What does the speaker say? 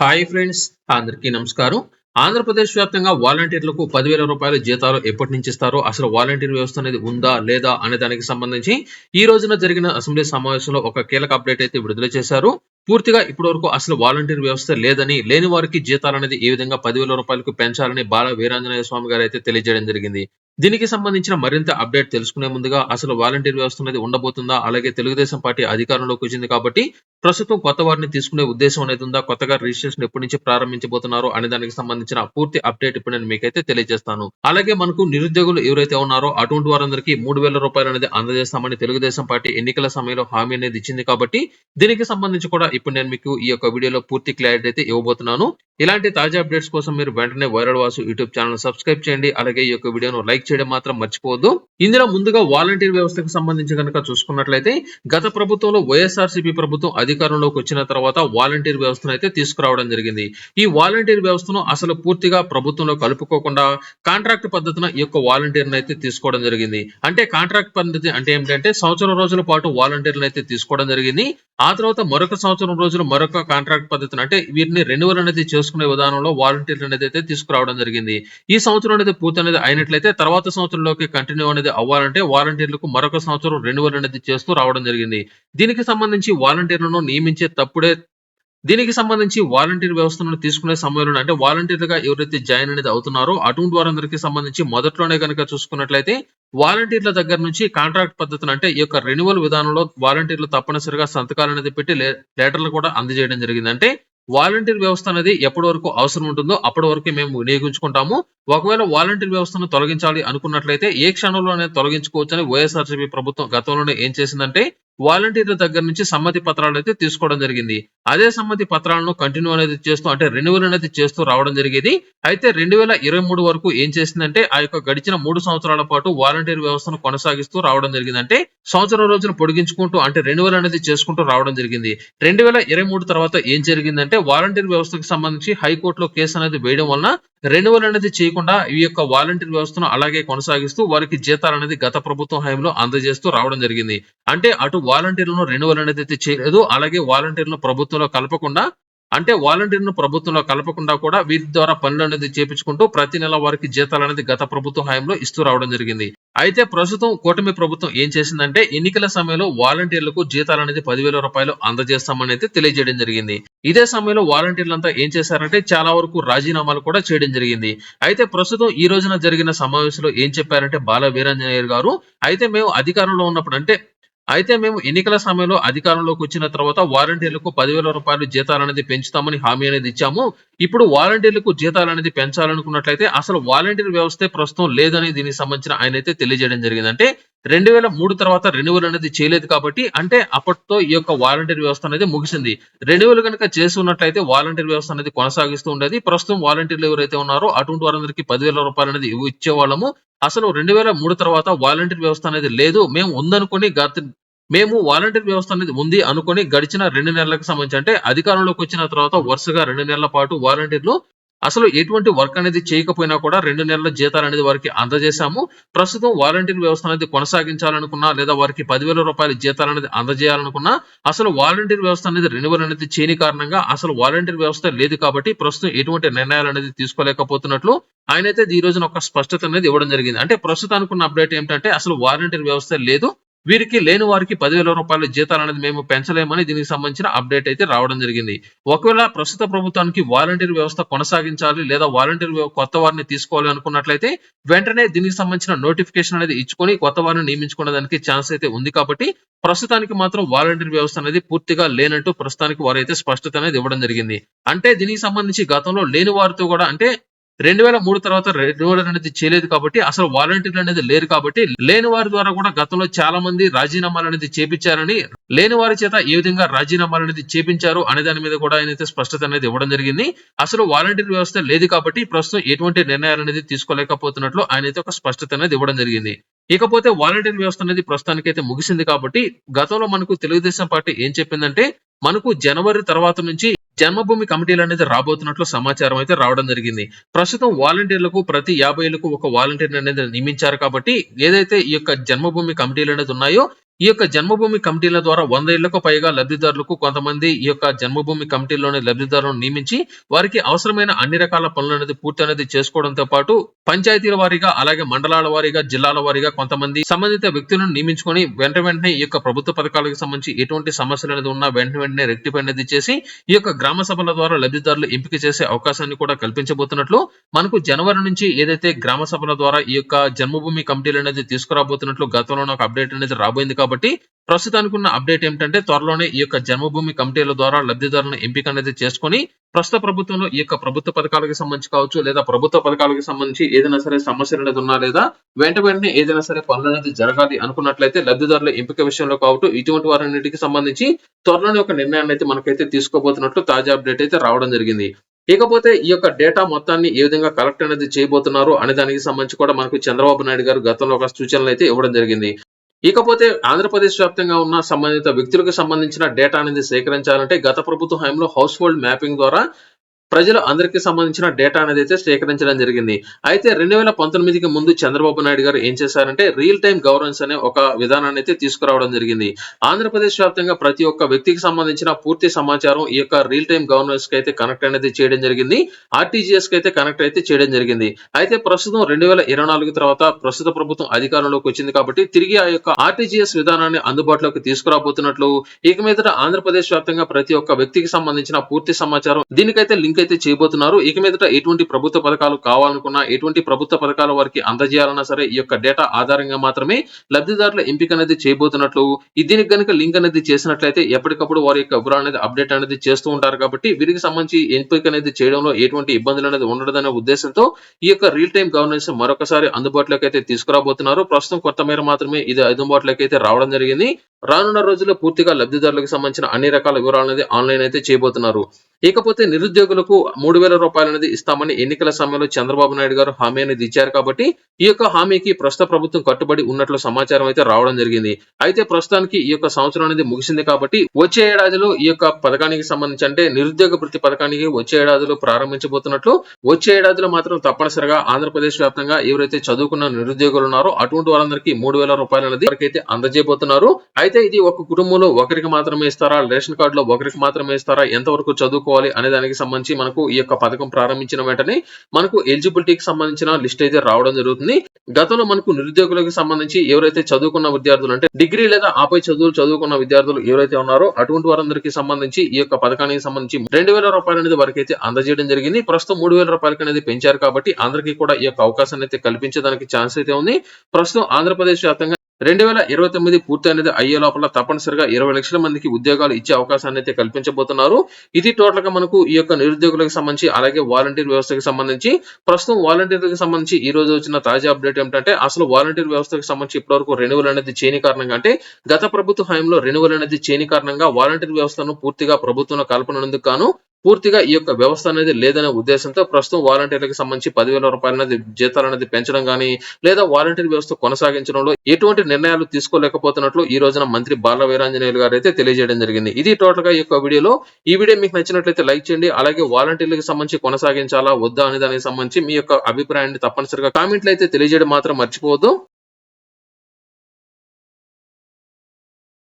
Hi friends అందరికీ నమస్కారం. ఆంధ్రప్రదేశ్ వ్యాప్తంగా వాలంటీర్లకు పదివేల రూపాయల జీతాలు ఎప్పటి నుంచి ఇస్తారో అసలు వాలంటీర్ వ్యవస్థ అనేది ఉందా లేదా అనే దానికి సంబంధించి ఈ రోజున జరిగిన అసెంబ్లీ సమావేశంలో ఒక కీలక అప్డేట్ అయితే విడుదల చేశారు. పూర్తిగా ఇప్పటి వరకు అసలు వాలంటీర్ వ్యవస్థ లేదని లేని వారికి జీతాలు అనేది ఏ విధంగా పదివేల రూపాయలకు పెంచాలని బాల వీరాంజనేయ స్వామి గారు అయితే తెలియజేయడం జరిగింది. దీనికి సంబంధించిన మరింత అప్డేట్ తెలుసుకునే ముందుగా అసలు వాలంటీర్ వ్యవస్థ అనేది ఉండబోతుందా? అలాగే తెలుగుదేశం పార్టీ అధికారంలోకి వచ్చింది కాబట్టి ప్రస్తుతం కొత్త వారిని తీసుకునే ఉద్దేశం అనేది ఉందా? కొత్తగా రిజిస్ట్రేషన్ ఎప్పటి నుంచి ప్రారంభించబోతున్నారు అనే దానికి సంబంధించిన పూర్తి అప్డేట్ ఇప్పుడు నేను మీకైతే తెలియజేస్తాను. అలాగే మనకు నిరుద్యోగులు ఎవరైతే ఉన్నారో అటువంటి వారందరికీ మూడు వేల రూపాయలు అనేది అందజేస్తామని తెలుగుదేశం పార్టీ ఎన్నికల సమయంలో హామీ అనేది ఇచ్చింది కాబట్టి దీనికి సంబంధించి కూడా ఇప్పుడు నేను మీకు ఈ యొక్క వీడియోలో పూర్తి క్లారిటీ అయితే ఇవ్వబోతున్నాను. ఇలాంటి తాజా అప్డేట్స్ కోసం మీరు వెంటనే viral Vasu YouTube channel subscribe చేయండి. అలాగే ఈ యొక్క వీడియోను లైక్ చేయడం మాత్రం మర్చిపోవద్దు. ఇందులో ముందుగా వాలంటీర్ వ్యవస్థకు సంబంధించి కనుక చూసుకున్నట్లయితే గత ప్రభుత్వంలో వైఎస్ఆర్సీపీ ప్రభుత్వం అధికారంలోకి వచ్చిన తర్వాత వాలంటీర్ వ్యవస్థను అయితే తీసుకురావడం జరిగింది. ఈ వాలంటీర్ వ్యవస్థను అసలు పూర్తిగా ప్రభుత్వంలో కలుపుకోకుండా కాంట్రాక్ట్ పద్ధతిన ఈ యొక్క వాలంటీర్ని అయితే తీసుకోవడం జరిగింది. అంటే కాంట్రాక్ట్ పద్ధతి అంటే ఏంటంటే సంవత్సరం రోజుల పాటు వాలంటీర్లను అయితే తీసుకోవడం జరిగింది. ఆ తర్వాత మరొక సంవత్సరం రోజులు మరొక కాంట్రాక్ట్ పద్ధతిని అంటే వీరిని రెన్యువల్ అనేది చేసుకునే విధానంలో వాలంటీర్లు అనేది అయితే తీసుకురావడం జరిగింది. ఈ సంవత్సరం అనేది పూర్తి అనేది అయినట్లయితే తర్వాత సంవత్సరంలోకి కంటిన్యూ అనేది అవ్వాలంటే వాలంటీర్లకు మరొక సంవత్సరం రెన్యువల్ అనేది చేస్తూ రావడం జరిగింది. దీనికి సంబంధించి వాలంటీర్లను నియమించే తప్పుడే దీనికి సంబంధించి వాలంటీర్ వ్యవస్థను తీసుకునే సమయంలో అంటే వాలంటీర్లుగా ఎవరైతే జాయిన్ అనేది అవుతున్నారో అటువంటి వారందరికీ సంబంధించి మొదట్లోనే కనుక చూసుకున్నట్లయితే వాలంటీర్ల దగ్గర నుంచి కాంట్రాక్ట్ పద్ధతిని అంటే ఈ యొక్క రెన్యువల్ విధానంలో వాలంటీర్లు తప్పనిసరిగా సంతకాలు అనేది పెట్టి లెటర్లు కూడా అందజేయడం జరిగింది. అంటే వాలంటీర్ వ్యవస్థ అనేది ఎప్పటి వరకు అవసరం ఉంటుందో అప్పటి వరకే మేము వినియోగించుకుంటాము ఒకవేళ వాలంటీర్ వ్యవస్థను తొలగించాలి అనుకున్నట్లయితే ఏ క్షణంలోనే తొలగించుకోవచ్చని వైఎస్ఆర్సీపీ ప్రభుత్వం గతంలోనే ఏం చేసిందంటే వాలంటీర్ల దగ్గర నుంచి సమ్మతి పత్రాలు అయితే తీసుకోవడం జరిగింది. అదే సమ్మతి పత్రాలను కంటిన్యూ అనేది చేస్తూ అంటే రెన్యువల్ అనేది చేస్తూ రావడం జరిగేది. అయితే రెండు వేల ఇరవై మూడు వరకు ఏం చేసిందంటే ఆ యొక్క గడిచిన మూడు సంవత్సరాల పాటు వాలంటీర్ వ్యవస్థను కొనసాగిస్తూ రావడం జరిగింది అంటే సంవత్సరం రోజులు పొడిగించుకుంటూ అంటే రెన్యువల్ అనేది చేసుకుంటూ రావడం జరిగింది. రెండు వేల ఇరవై మూడు తర్వాత ఏం జరిగిందంటే వాలంటీర్ వ్యవస్థకు సంబంధించి హైకోర్టులో కేసు అనేది వేయడం వలన రెన్యువల్ అనేది చేయకుండా ఈ యొక్క వాలంటీర్ వ్యవస్థను అలాగే కొనసాగిస్తూ వారికి జీతాలు అనేది గత ప్రభుత్వం హయాంలో అందజేస్తూ రావడం జరిగింది. అంటే అటు వాలంటీర్లను రెన్యువల్ అనేది అయితే చేయలేదు అలాగే వాలంటీర్లను ప్రభుత్వంలో కలపకుండా అంటే వాలంటీర్ను ప్రభుత్వంలో కలపకుండా కూడా వీరి ద్వారా పనులు అనేది చేపించుకుంటూ ప్రతి నెల వారికి జీతాలు అనేది గత ప్రభుత్వ హయాంలో ఇస్తూ రావడం జరిగింది. అయితే ప్రస్తుతం కూటమి ప్రభుత్వం ఏం చేసిందంటే ఎన్నికల సమయంలో వాలంటీర్లకు జీతాలు అనేది పదివేల రూపాయలు అందజేస్తామని అయితే తెలియజేయడం జరిగింది. ఇదే సమయంలో వాలంటీర్లంతా ఏం చేశారంటే చాలా వరకు రాజీనామాలు కూడా చేయడం జరిగింది. అయితే ప్రస్తుతం ఈ రోజున జరిగిన సమావేశంలో ఏం చెప్పారంటే బాల వీరాంజనేయర్ గారు అయితే మేము అధికారంలో ఉన్నప్పుడు అంటే అయితే మేము ఎన్నికల సమయంలో అధికారంలోకి వచ్చిన తర్వాత వాలంటీర్లకు పదివేల రూపాయలు జీతాలు అనేది పెంచుతామని హామీ అనేది ఇచ్చాము. ఇప్పుడు వాలంటీర్లకు జీతాలు అనేది పెంచాలనుకున్నట్లయితే అసలు వాలంటీర్ వ్యవస్థే ప్రస్తుతం లేదని దీనికి సంబంధించిన ఆయన అయితే తెలియజేయడం జరిగిందంటే రెండు వేల మూడు తర్వాత రెన్యువల్ అనేది చేయలేదు కాబట్టి అంటే అప్పటితో ఈ యొక్క వాలంటీర్ వ్యవస్థ అనేది ముగిసింది. రెన్యువల్ కనుక చేసి ఉన్నట్లయితే వాలంటీర్ వ్యవస్థ అనేది కొనసాగిస్తూ ఉండేది. ప్రస్తుతం వాలంటీర్లు ఎవరైతే ఉన్నారో అటువంటి వారందరికీ పదివేల రూపాయలు అనేది ఇచ్చేవాళ్ళము. అసలు రెండు వేల మూడు తర్వాత వాలంటీర్ వ్యవస్థ అనేది లేదు. మేము ఉందనుకుని గత మేము వాలంటీర్ వ్యవస్థ అనేది ఉంది అనుకుని గడిచిన రెండు నెలలకు సంబంధించి అంటే అధికారంలోకి వచ్చిన తర్వాత వరుసగా రెండు నెలల పాటు వాలంటీర్లు అసలు ఎటువంటి వర్క్ అనేది చేయకపోయినా కూడా రెండు నెలల జీతాలు అనేది వారికి అందజేశాము. ప్రస్తుతం వాలంటీర్ వ్యవస్థ అనేది కొనసాగించాలనుకున్నా లేదా వారికి పదివేల రూపాయల జీతాలు అనేది అందజేయాలనుకున్నా అసలు వాలంటీర్ వ్యవస్థ అనేది రెన్యువల్ అనేది చేయని కారణంగా అసలు వాలంటీర్ వ్యవస్థ లేదు కాబట్టి ప్రస్తుతం ఎటువంటి నిర్ణయాలు అనేది తీసుకోలేకపోతున్నట్లు ఆయన అయితే ఈ రోజున ఒక స్పష్టత అనేది ఇవ్వడం జరిగింది. అంటే ప్రస్తుతానికి ఉన్న అప్డేట్ ఏంటంటే అసలు వాలంటీర్ వ్యవస్థ లేదు. వీరికి లేని వారికి పదివేల రూపాయల జీతాలు అనేది మేము పెంచలేమని దీనికి సంబంధించిన అప్డేట్ అయితే రావడం జరిగింది. ఒకవేళ ప్రస్తుత ప్రభుత్వానికి వాలంటీర్ వ్యవస్థ కొనసాగించాలి లేదా వాలంటీర్ కొత్త వారిని తీసుకోవాలి అనుకున్నట్లయితే వెంటనే దీనికి సంబంధించిన నోటిఫికేషన్ అనేది ఇచ్చుకొని కొత్త వారిని నియమించుకునే దానికి ఛాన్స్ అయితే ఉంది కాబట్టి ప్రస్తుతానికి మాత్రం వాలంటీర్ వ్యవస్థ అనేది పూర్తిగా లేనట్టు ప్రస్తుతానికి వారైతే స్పష్టత అనేది ఇవ్వడం జరిగింది. అంటే దీనికి సంబంధించి గతంలో లేని వారితో కూడా అంటే రెండు వేల మూడు తర్వాత రెన్యువల్ అనేది చేయలేదు కాబట్టి అసలు వాలంటీర్లు అనేది లేరు కాబట్టి లేని వారి ద్వారా కూడా గతంలో చాలా మంది రాజీనామాలు అనేది చేపించారని లేని వారి చేత ఏ విధంగా రాజీనామాలు అనేది చేపించారు అనే దాని మీద కూడా ఆయన అయితే స్పష్టత అనేది ఇవ్వడం జరిగింది. అసలు వాలంటీర్ వ్యవస్థ లేదు కాబట్టి ప్రస్తుతం ఎటువంటి నిర్ణయాలు అనేది తీసుకోలేకపోతున్నట్లు ఆయన అయితే ఒక స్పష్టత అనేది ఇవ్వడం జరిగింది. ఇకపోతే వాలంటీర్ వ్యవస్థ అనేది ప్రస్తుతానికి అయితే ముగిసింది కాబట్టి గతంలో మనకు తెలుగుదేశం పార్టీ ఏం చెప్పిందంటే మనకు జనవరి తర్వాత నుంచి జన్మభూమి కమిటీలు అనేది రాబోతున్నట్లు సమాచారం అయితే రావడం జరిగింది. ప్రస్తుతం వాలంటీర్లకు ప్రతి యాభై ఏళ్ళకు ఒక వాలంటీర్ అనేది నియమించారు కాబట్టి ఏదైతే ఈ యొక్క జన్మభూమి కమిటీలు అనేది ఉన్నాయో ఈ యొక్క జన్మభూమి కమిటీల ద్వారా వంద ఏళ్ళకు పైగా లబ్ధిదారులకు కొంతమంది ఈ యొక్క జన్మభూమి కమిటీలోని లబ్ధిదారులను నియమించి వారికి అవసరమైన అన్ని రకాల పనులు అనేది పూర్తి అనేది చేసుకోవడంతో పాటు పంచాయతీల వారీగా అలాగే మండలాల వారీగా జిల్లాల వారీగా కొంతమంది సంబంధిత వ్యక్తులను నియమించుకొని వెంట వెంటనే ఈ యొక్క ప్రభుత్వ పథకాలకు సంబంధించి ఎటువంటి సమస్యలు అనేది ఉన్నా వెంట వెంటనే రెక్టిఫై అనేది చేసి ఈ యొక్క గ్రామ సభల ద్వారా లబ్ధిదారులు ఎంపిక చేసే అవకాశాన్ని కూడా కల్పించబోతున్నట్లు మనకు జనవరి నుంచి ఏదైతే గ్రామ సభల ద్వారా ఈ యొక్క జన్మభూమి కమిటీలు అనేది తీసుకురాబోతున్నట్లు గతంలో నాకు అప్డేట్ అనేది రాబోయింది కాబట్టి ప్రస్తుతానికి ఉన్న అప్డేట్ ఏమిటంటే త్వరలోనే ఈ యొక్క జన్మభూమి కమిటీల ద్వారా లబ్ధిదారులను ఎంపిక అనేది చేసుకొని ప్రస్తుత ప్రభుత్వంలో ఈ యొక్క ప్రభుత్వ పథకాలకు సంబంధించి కావచ్చు లేదా ప్రభుత్వ పథకాలకు సంబంధించి ఏదైనా సరే సమస్యలు అనేది ఉన్నా లేదా వెంట వెంటనే ఏదైనా సరే పనులు అనేది జరగాలి అనుకున్నట్లయితే లబ్ధిదారుల ఎంపిక విషయంలో కావచ్చు ఇటువంటి వారన్నిటికి సంబంధించి త్వరలోనే ఒక నిర్ణయాన్ని అయితే మనకైతే తీసుకోబోతున్నట్లు తాజా అప్డేట్ అయితే రావడం జరిగింది. ఇకపోతే ఈ యొక్క డేటా మొత్తాన్ని ఏ విధంగా కలెక్ట్ అనేది చేయబోతున్నారు అనే దానికి సంబంధించి కూడా మనకు చంద్రబాబు నాయుడు గారు గతంలో ఒక సూచనలు అయితే ఇవ్వడం జరిగింది. ఇకపోతే ఆంధ్రప్రదేశ్ వ్యాప్తంగా ఉన్న సంబంధిత వ్యక్తులకు సంబంధించిన డేటా అనేది సేకరించాలంటే గత ప్రభుత్వ హయాంలో హౌస్ హోల్డ్ మ్యాపింగ్ ద్వారా ప్రజలు అందరికీ సంబంధించిన డేటా అనేది అయితే సేకరించడం జరిగింది. అయితే రెండు వేల పంతొమ్మిదికి ముందు చంద్రబాబు నాయుడు గారు ఏం చేశారంటే రియల్ టైం గవర్నెన్స్ అనే ఒక విధానాన్ని అయితే తీసుకురావడం జరిగింది. ఆంధ్రప్రదేశ్ వ్యాప్తంగా ప్రతి ఒక్క వ్యక్తికి సంబంధించిన పూర్తి సమాచారం ఈ యొక్క రియల్ టైం గవర్నెన్స్కి అయితే కనెక్ట్ అనేది చేయడం జరిగింది. ఆర్టీజీఎస్కి అయితే కనెక్ట్ అయితే చేయడం జరిగింది. అయితే ప్రస్తుతం రెండు వేల ఇరవై నాలుగు తర్వాత ప్రస్తుత ప్రభుత్వం అధికారంలోకి వచ్చింది కాబట్టి తిరిగి ఆ యొక్క ఆర్టీజీఎస్ విధానాన్ని అందుబాటులోకి తీసుకురాబోతున్నట్లు ఇక మీద ఆంధ్రప్రదేశ్ వ్యాప్తంగా ప్రతి ఒక్క వ్యక్తికి సంబంధించిన పూర్తి సమాచారం దీనికైతే లింక్ అయితే చేయబోతున్నారు ఇక మీదట ఎటువంటి ప్రభుత్వ పథకాలు కావాలనుకున్నా ఎటువంటి ప్రభుత్వ పథకాల వారికి అందజేయాలన్నా సరే ఈ యొక్క డేటా ఆధారంగా మాత్రమే లబ్ధిదారుల ఎంపిక అనేది చేయబోతున్నట్లు దీనికి కనుక లింక్ అనేది చేసినట్లయితే ఎప్పటికప్పుడు వారి యొక్క వివరాలు అనేది అప్డేట్ అనేది చేస్తూ ఉంటారు కాబట్టి వీరికి సంబంధించి ఎంపిక అనేది చేయడంలో ఎటువంటి ఇబ్బందులు అనేది ఉండదనే ఉద్దేశంతో ఈ యొక్క రియల్ టైం గవర్నెన్స్ మరొకసారి అందుబాటులోకి అయితే తీసుకురాబోతున్నారు. ప్రస్తుతం కొత్త మేర మాత్రమే ఇది అందుబాటులోకి అయితే రావడం జరిగింది. రానున్న రోజుల్లో పూర్తిగా లబ్ధిదారులకు సంబంధించిన అన్ని రకాల వివరాలు అనేది ఆన్లైన్ అయితే చేయబోతున్నారు. ఇకపోతే నిరుద్యోగులకు మూడు వేల రూపాయలు అనేది ఇస్తామని ఎన్నికల సమయంలో చంద్రబాబు నాయుడు గారు హామీ అనేది ఇచ్చారు కాబట్టి ఈ యొక్క హామీకి ప్రస్తుత ప్రభుత్వం కట్టుబడి ఉన్నట్లు సమాచారం అయితే రావడం జరిగింది. అయితే ప్రస్తుతానికి ఈ యొక్క సంవత్సరం అనేది ముగిసింది కాబట్టి వచ్చే ఏడాదిలో ఈ యొక్క పథకానికి సంబంధించి అంటే నిరుద్యోగ వృత్తి పథకానికి వచ్చే ఏడాదిలో ప్రారంభించబోతున్నట్లు వచ్చే ఏడాదిలో మాత్రం తప్పనిసరిగా ఆంధ్రప్రదేశ్ వ్యాప్తంగా ఎవరైతే చదువుకున్న నిరుద్యోగులు ఉన్నారో అటువంటి వారందరికీ మూడు వేల రూపాయలు అనేది వారికైతే అందజేయబోతున్నారు. అయితే ఇది ఒక కుటుంబంలో ఒకరికి మాత్రమే ఇస్తారా? రేషన్ కార్డులో ఒకరికి మాత్రమే ఇస్తారా? ఎంతవరకు చదువుకోవాలి అనే దానికి సంబంధించి మనకు ఈ యొక్క పథకం ప్రారంభించిన వెంటనే మనకు ఎలిజిబిలిటీకి సంబంధించిన లిస్ట్ అయితే రావడం జరుగుతుంది. గతంలో మనకు నిరుద్యోగులకు సంబంధించి ఎవరైతే చదువుకున్న విద్యార్థులు అంటే డిగ్రీ లేదా ఆపై చదువులు చదువుకున్న విద్యార్థులు ఎవరైతే ఉన్నారో అటువంటి వారందరికీ సంబంధించి ఈ యొక్క పథకానికి సంబంధించి రెండు వేల రూపాయలు అనేది వరకు అయితే అందజేయడం జరిగింది. ప్రస్తుతం మూడు వేల రూపాయలకి అనేది పెంచారు కాబట్టి అందరికీ కూడా ఈ యొక్క అవకాశాన్ని అయితే కల్పించడానికి ఛాన్స్ అయితే ఉంది. ప్రస్తుతం ఆంధ్రప్రదేశ్ వ్యాప్తంగా రెండు వేల ఇరవై తొమ్మిది పూర్తి అనేది అయ్యే లోపల తప్పనిసరిగా ఇరవై లక్షల మందికి ఉద్యోగాలు ఇచ్చే అవకాశాన్ని అయితే కల్పించబోతున్నారు. ఇది టోటల్గా మనకు ఈ యొక్క నిరుద్యోగులకు సంబంధించి అలాగే వాలంటీర్ వ్యవస్థకి సంబంధించి ప్రస్తుతం వాలంటీర్లకు సంబంధించి ఈ రోజు వచ్చిన తాజా అప్డేట్ ఏమిటంటే అసలు వాలంటీర్ వ్యవస్థకు సంబంధించి ఇప్పటివరకు రెన్యువల్ అనేది చేయని కారణంగా అంటే గత ప్రభుత్వ హయాంలో రెన్యువల్ అనేది చేయని కారణంగా వాలంటీర్ వ్యవస్థను పూర్తిగా ప్రభుత్వంలో కల్పనందుకు గాను పూర్తిగా ఈ యొక్క వ్యవస్థ అనేది లేదనే ఉద్దేశంతో ప్రస్తుతం వాలంటీర్లకు సంబంధించి పదివేల రూపాయల అనేది జీతాలు అనేది పెంచడం కానీ లేదా వాలంటీర్ వ్యవస్థ కొనసాగించడంలో ఎటువంటి నిర్ణయాలు తీసుకోలేకపోతున్నట్లు ఈ రోజున మంత్రి బాల వీరాంజనేయులు గారు అయితే తెలియజేయడం జరిగింది. ఇది టోటల్గా ఈ యొక్క వీడియోలో. ఈ వీడియో మీకు నచ్చినట్లయితే లైక్ చేయండి అలాగే వాలంటీర్లకు సంబంధించి కొనసాగించాలా వద్దా అనే దానికి సంబంధించి మీ యొక్క అభిప్రాయాన్ని తప్పనిసరిగా కామెంట్లు అయితే తెలియజేయడం మాత్రం మర్చిపోవద్దు.